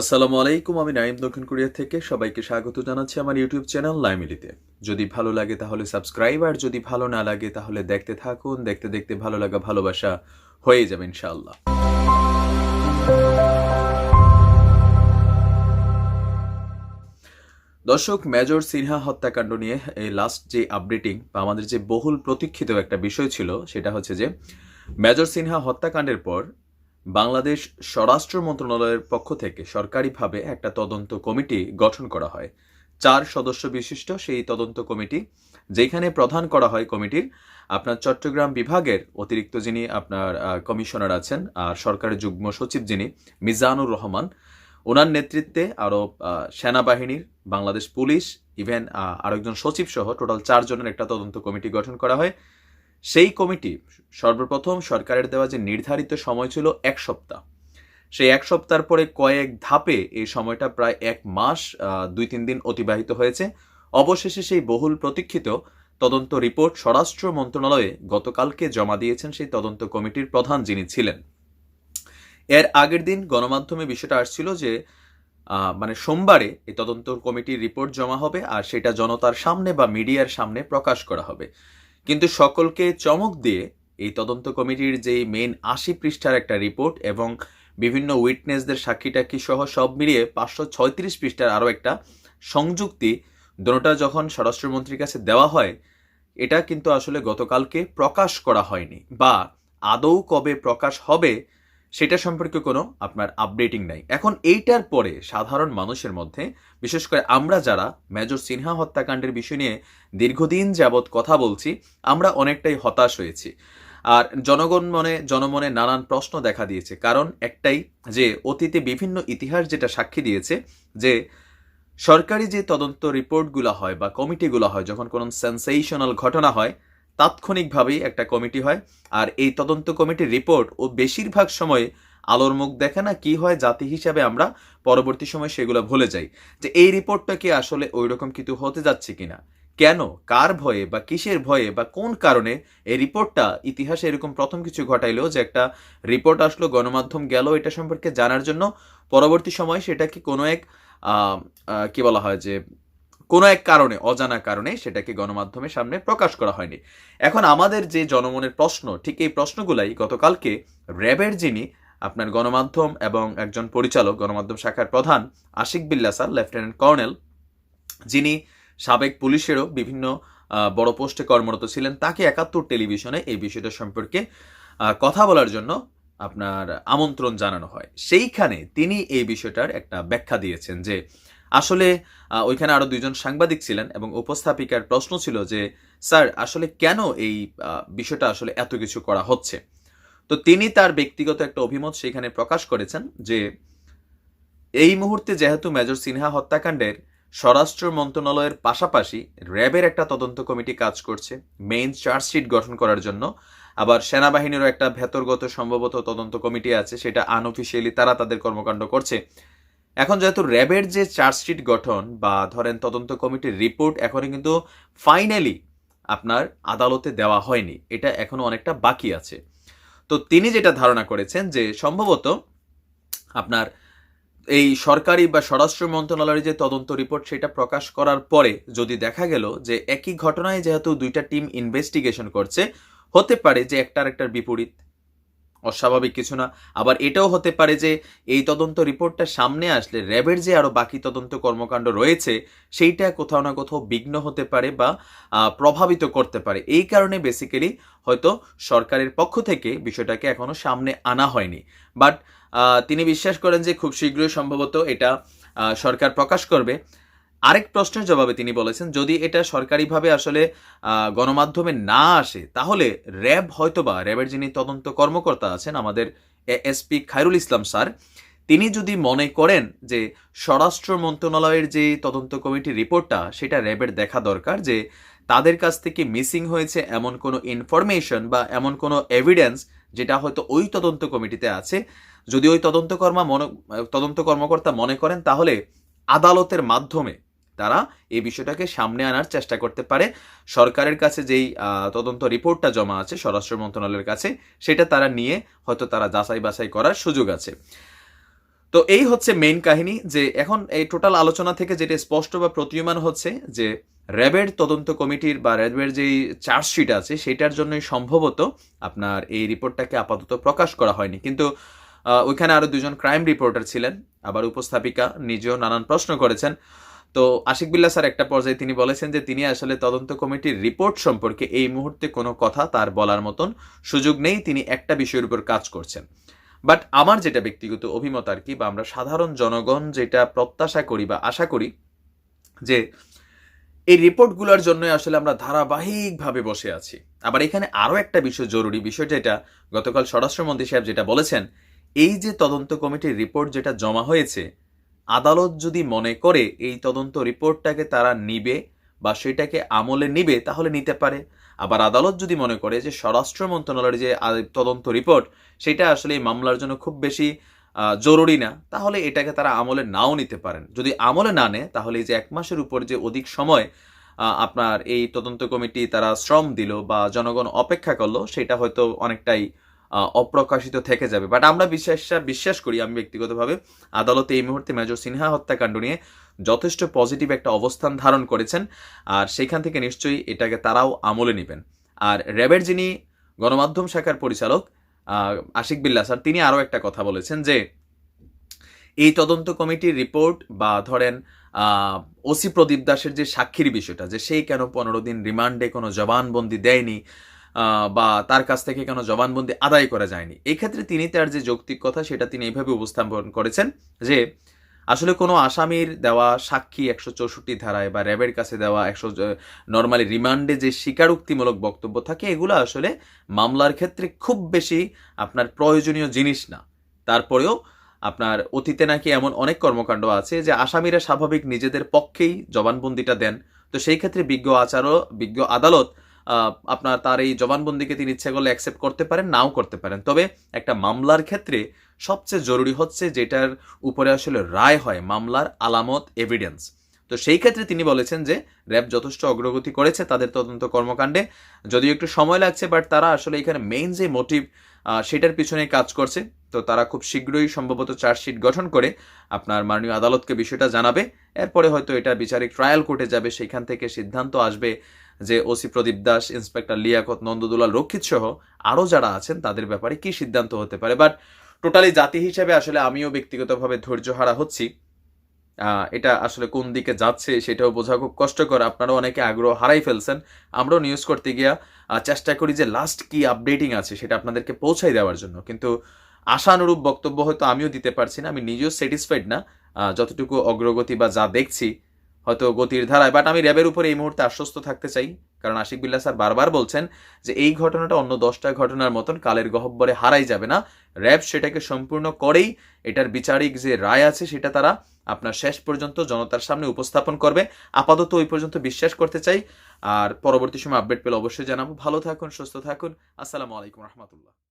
আসসালামু আলাইকুম, আমি নাইম দক্ষিণ কোরিয়া থেকে। সবাইকে স্বাগত জানাচ্ছি আমার ইউটিউব চ্যানেল লাইমিলিতে। যদি ভালো লাগে তাহলে সাবস্ক্রাইব, আর যদি ভালো না লাগে তাহলে দেখতে থাকুন। দেখতে দেখতে ভালো লাগা ভালোবাসা হয়ে যাবে ইনশাআল্লাহ। দর্শক, মেজর সিনহা হত্যাকাণ্ড নিয়ে এই লাস্ট যে আপডেটিং বা আমাদের যে বহুল প্রতীক্ষিত একটা বিষয় ছিল, সেটা হচ্ছে যে, মেজর সিনহা হত্যাকাণ্ডের পর বাংলাদেশ স্বরাষ্ট্র মন্ত্রণালয়ের পক্ষ থেকে সরকারিভাবে একটা তদন্ত কমিটি গঠন করা হয়। চার সদস্য বিশিষ্ট সেই তদন্ত কমিটি, যেখানে প্রধান করা হয় কমিটির আপনার চট্টগ্রাম বিভাগের অতিরিক্ত যিনি আপনার কমিশনার আছেন আর সরকারের যুগ্ম সচিব যিনি, মিজানুর রহমান, ওনার নেতৃত্বে আরও সেনাবাহিনীর, বাংলাদেশ পুলিশ, ইভেন আরেকজন সচিব সহ টোটাল চারজনের একটা তদন্ত কমিটি গঠন করা হয়। সেই কমিটি সর্বপ্রথম সরকারের দেওয়া যে নির্ধারিত সময় ছিল এক সপ্তাহ। সেই এক সপ্তাহের পরে কয়েক ধাপে এই সময়টা প্রায় এক মাস দুই তিন দিন অতিবাহিত হয়েছে। অবশেষে সেই বহুল প্রতীক্ষিত তদন্ত রিপোর্ট স্বরাষ্ট্র মন্ত্রণালয়ে গতকালকে জমা দিয়েছেন সেই তদন্ত কমিটির প্রধান যিনি ছিলেন। এর আগের দিন গণমাধ্যমে বিষয়টা আসছিল যে মানে সোমবারে এই তদন্ত কমিটির রিপোর্ট জমা হবে আর সেটা জনতার সামনে বা মিডিয়ার সামনে প্রকাশ করা হবে। কিন্তু সকলকে চমক দিয়ে এই তদন্ত কমিটির যে মেন আশি পৃষ্ঠার একটা রিপোর্ট এবং বিভিন্ন উইটনেসদের সাক্ষী সহ সব মিলিয়ে পাঁচশো ছয়ত্রিশ পৃষ্ঠার আরও একটা সংযুক্তি দোনোটা যখন স্বরাষ্ট্রমন্ত্রীর কাছে দেওয়া হয়, এটা কিন্তু আসলে গতকালকে প্রকাশ করা হয়নি বা আদৌ কবে প্রকাশ হবে সেটা সম্পর্কে কোনো আপনার আপডেটিং নাই। এখন এইটার পরে সাধারণ মানুষের মধ্যে, বিশেষ করে আমরা যারা মেজর সিনহা হত্যাকাণ্ডের বিষয় নিয়ে দীর্ঘদিন যাবৎ কথা বলছি, আমরা অনেকটাই হতাশ হয়েছি। আর জনগণ মনে, জনমনে নানান প্রশ্ন দেখা দিয়েছে। কারণ একটাই যে, অতীতে বিভিন্ন ইতিহাস যেটা সাক্ষী দিয়েছে যে, সরকারি যে তদন্ত রিপোর্টগুলো হয় বা কমিটিগুলো হয়, যখন কোনো সেন্সেশনাল ঘটনা হয় তাৎক্ষণিকভাবেই একটা কমিটি হয়। আর এই তদন্ত কমিটির রিপোর্ট ও বেশিরভাগ সময় আলোর মুখ দেখে না কি হয় জাতি হিসাবে আমরা পরবর্তী সময় সেগুলো ভুলে যাই। যে এই রিপোর্টটা কি আসলে ওই রকম কিছু হতে যাচ্ছে কিনা? কেন? কার ভয়ে বা কিসের ভয়ে বা কোন কারণে এই রিপোর্টটা ইতিহাসে এরকম প্রথম কিছু ঘটাইলো যে একটা রিপোর্ট আসলো, গণমাধ্যম গেল এটা সম্পর্কে জানার জন্য? পরবর্তী সময় সেটা কি কোনো এক কি বলা হয় যে কোনো এক কারণে, অজানা কারণে সেটাকে গণমাধ্যমের সামনে প্রকাশ করা হয়নি। এখন আমাদের যে জনমনের প্রশ্ন, ঠিক এই প্রশ্নগুলাই গতকালকে র্যাবের যিনি আপনার গণমাধ্যম এবং একজন পরিচালক, গণমাধ্যম শাখার প্রধান আশিক বিল্লা স্যার লেফটেন্যান্ট কর্নেল, যিনি সাবেক পুলিশেরও বিভিন্ন বড় পোস্টে কর্মরত ছিলেন, তাকে একাত্তর টেলিভিশনে এই বিষয়টা সম্পর্কে কথা বলার জন্য আপনার আমন্ত্রণ জানানো হয়। সেইখানে তিনি এই বিষয়টার একটা ব্যাখ্যা দিয়েছেন যে আসলে ওইখানে আরও দুইজন সাংবাদিক ছিলেন এবং উপস্থাপিকার প্রশ্ন ছিল যে, স্যার, আসলে কেন এই বিষয়টা আসলে এত কিছু করা হচ্ছে? তো তিনি তার ব্যক্তিগত একটা অভিমত সেখানে প্রকাশ করেছেন যে, এই মুহূর্তে যেহেতু মেজর সিনহা হত্যাকাণ্ডের স্বরাষ্ট্র মন্ত্রণালয়ের পাশাপাশি র্যাবের একটা তদন্ত কমিটি কাজ করছে, মেইন চার্জশিট গঠন করার জন্য, আবার সেনাবাহিনীরও একটা ভেতরগত সম্ভবত তদন্ত কমিটি আছে, সেটা আনঅফিসিয়ালি তারা তাদের কর্মকাণ্ড করছে এখন যেহেতু র্যাবের যে চার্জশিট গঠন বা ধরেন তদন্ত কমিটির রিপোর্ট এখনও কিন্তু ফাইনালি আপনার আদালতে দেওয়া হয়নি। এটা এখনও অনেকটা বাকি আছে। তো তিনি যেটা ধারণা করেছেন যে সম্ভবত আপনার এই সরকারি বা স্বরাষ্ট্র মন্ত্রণালয়ের যে তদন্ত রিপোর্ট, সেটা প্রকাশ করার পরে যদি দেখা গেল যে একই ঘটনায় যেহেতু দুইটা টিম ইনভেস্টিগেশন করছে, হতে পারে যে একটার একটার বিপরীত। অস্বাভাবিক কিছু না। আবার এটাও হতে পারে যে এই তদন্ত রিপোর্টটা সামনে আসলে র্যাবের যে আরও বাকি তদন্ত কর্মকাণ্ড রয়েছে, সেইটা কোথাও না কোথাও বিঘ্ন হতে পারে বা প্রভাবিত করতে পারে। এই কারণে বেসিক্যালি হয়তো সরকারের পক্ষ থেকে বিষয়টাকে এখনও সামনে আনা হয়নি। বাট তিনি বিশ্বাস করেন যে খুব শীঘ্রই সম্ভবত এটা সরকার প্রকাশ করবে। আরেক প্রশ্নের জবাবে তিনি বলেছেন, যদি এটা সরকারিভাবে আসলে গণমাধ্যমে না আসে, তাহলে র্যাব হয়তোবা, র্যাবের যিনি তদন্ত কর্মকর্তা আছেন, আমাদের এসপি খায়রুল ইসলাম স্যার, তিনি যদি মনে করেন যে স্বরাষ্ট্র মন্ত্রণালয়ের যে তদন্ত কমিটির রিপোর্টটা, সেটা র্যাবের দেখা দরকার, যে তাদের কাছ থেকে মিসিং হয়েছে এমন কোনো ইনফরমেশন বা এমন কোনো এভিডেন্স যেটা হয়তো ওই তদন্ত কমিটিতে আছে, যদি ওই তদন্ত কর্মা মনে, তদন্ত কর্মকর্তা মনে করেন, তাহলে আদালতের মাধ্যমে তারা এই বিষয়টাকে সামনে আনার চেষ্টা করতে পারে। সরকারের কাছে যেই তদন্ত রিপোর্টটা জমা আছে স্বরাষ্ট্র মন্ত্রণালয়ের কাছে, সেটা তারা নিয়ে হয়তো তারা যাচাই বাছাই করার সুযোগ আছে। তো এই হচ্ছে মেইন কাহিনী যে এখন এই টোটাল আলোচনা থেকে যেটা স্পষ্ট বা প্রতীয়মান হচ্ছে যে র্যাবের তদন্ত কমিটির বা র্যাবের যেই চার্জশিট আছে সেটার জন্যই সম্ভবত আপনার এই রিপোর্টটাকে আপাতত প্রকাশ করা হয়নি। কিন্তু ওইখানে আরও দুজন ক্রাইম রিপোর্টার ছিলেন, আবার উপস্থাপিকা নিজেও নানান প্রশ্ন করেছেন। তো আশিক বিল্লা স্যার একটা পর্যায়ে তিনি বলেছেন যে তিনি আসলে তদন্ত কমিটির রিপোর্ট সম্পর্কে এই মুহূর্তে কোনো কথা তার বলার মতন সুযোগ নেই। তিনি একটা বিষয়ের উপর কাজ করছেন। বাট আমার যেটা ব্যক্তিগত অভিমত আর কি বা আমরা সাধারণ জনগণ যেটা প্রত্যাশা করি বা আশা করি যে এই রিপোর্টগুলোর জন্য আসলে আমরা ধারাবাহিকভাবে বসে আছি। আবার এখানে আরও একটা বিষয় জরুরি বিষয় যেটা গতকাল স্বরাষ্ট্রমন্ত্রী সাহেব যেটা বলেছেন, এই যে তদন্ত কমিটির রিপোর্ট যেটা জমা হয়েছে আদালত যদি মনে করে এই তদন্ত রিপোর্টটাকে তারা নিবে বা সেটাকে আমলে নিবে, তাহলে নিতে পারে। আবার আদালত যদি মনে করে যে স্বরাষ্ট্র মন্ত্রণালয়ের যে তদন্ত রিপোর্ট, সেটা আসলে এই মামলার জন্য খুব বেশি জরুরি না, তাহলে এটাকে তারা আমলে নাও নিতে পারেন। যদি আমলে না নেয়, তাহলে এই যে এক মাসের উপর যে অধিক সময় আপনার এই তদন্ত কমিটি তারা শ্রম দিল বা জনগণ অপেক্ষা করল, সেটা হয়তো অনেকটাই অপ্রকাশিত থেকে যাবে। বাট আমরা বিশ্বাস বিশ্বাস করি আমি ব্যক্তিগতভাবে আদালতে এই মুহূর্তে মেজর সিনহা হত্যাকাণ্ড নিয়ে যথেষ্ট পজিটিভ একটা অবস্থান ধারণ করেছেন। আর সেইখান থেকে নিশ্চয়ই এটাকে তারাও আমলে নেবেন। আর র্যাবের যিনি গণমাধ্যম শাখার পরিচালক আশিক বিল্লা স্যার, তিনি আরও একটা কথা বলেছেন যে, এই তদন্ত কমিটির রিপোর্ট বা ধরেন ওসি প্রদীপ দাসের যে সাক্ষীর বিষয়টা, যে সেই কেন পনেরো দিন রিমান্ডে কোনো জবানবন্দি দেয়নি বা তার কাছ থেকে কেন জবানবন্দি আদায় করা যায়নি। এক্ষেত্রে তিনি তার যে যৌক্তিক কথা, সেটা তিনি এইভাবে উপস্থাপন করেছেন যে, আসলে কোনো আসামির দেওয়া সাক্ষী একশো চৌষট্টি ধারায় বা র্যাবের কাছে দেওয়া একশো নর্মালি রিমান্ডে যে স্বীকারোক্তিমূলক বক্তব্য থাকে, এগুলো আসলে মামলার ক্ষেত্রে খুব বেশি আপনার প্রয়োজনীয় জিনিস না। তারপরেও আপনার অতীতে নাকি এমন অনেক কর্মকাণ্ড আছে যে, আসামিরা স্বাভাবিক নিজেদের পক্ষেই জবানবন্দিটা দেন। তো সেই ক্ষেত্রে বিজ্ঞ আচারও, বিজ্ঞ আদালত আপনার তার এই জবানবন্দিকে তিনি ইচ্ছে করলে অ্যাকসেপ্ট করতে পারেন, নাও করতে পারেন। তবে একটা মামলার ক্ষেত্রে সবচেয়ে জরুরি হচ্ছে যেটার উপরে আসলে রায় হয়, মামলার আলামত এভিডেন্স তো সেই ক্ষেত্রে তিনি বলেছেন যে, র্যাব যথেষ্ট অগ্রগতি করেছে তাদের তদন্ত কর্মকাণ্ডে। যদিও একটু সময় লাগছে বাট তারা আসলে এখানে মেইন যে মোটিভ সেটার পিছনে কাজ করছে। তো তারা খুব শীঘ্রই সম্ভবত চার্জশিট গঠন করে আপনার মাননীয় আদালতকে বিষয়টা জানাবে। এরপরে হয়তো এটা বিচারিক ট্রায়াল কোর্টে যাবে, সেখান থেকে সিদ্ধান্ত আসবে যে O C Pradip Das, inspector Liaquat, Nandadulal, Rakshit সহ আরও যারা আছেন, তাদের ব্যাপারে কি সিদ্ধান্ত হতে পারে? বাট টোটালি জাতি হিসেবে আসলে আমিও ব্যক্তিগতভাবে ধৈর্য হারা হচ্ছি। এটা আসলে কোন দিকে যাচ্ছে সেটাও বোঝা খুব কষ্টকর। আপনারাও অনেকে আগ্রহ হারাই ফেলছেন। আমরাও নিউজ করতে গিয়া চেষ্টা করি যে লাস্ট কি আপডেটিং আছে সেটা আপনাদেরকে পৌঁছাই দেওয়ার জন্য। কিন্তু আশানুরূপ বক্তব্য হয়তো আমিও দিতে পারছি না। আমি নিজেও স্যাটিসফাইড না। যতটুকু অগ্রগতি বা যা দেখছি হয়তো গতির ধারায় বাট আমি র্যাবের উপরে এই মুহূর্তে আশ্বস্ত থাকতে চাই। কারণ আশিক বিল্লা স্যার বারবার বলছেন যে, এই ঘটনাটা অন্য দশটা ঘটনার মতন কালের গহব্বরে হারাই যাবে না। র্যাব সেটাকে সম্পূর্ণ করেই এটার বিচারিক যে রায় আছে, সেটা তারা আপনার শেষ পর্যন্ত জনতার সামনে উপস্থাপন করবে। আপাতত ওই পর্যন্ত বিশ্বাস করতে চাই। আর পরবর্তী সময় আপডেট পেলে অবশ্যই জানাব। ভালো থাকুন, সুস্থ থাকুন। আসসালামু আলাইকুম রহমতুল্লাহ।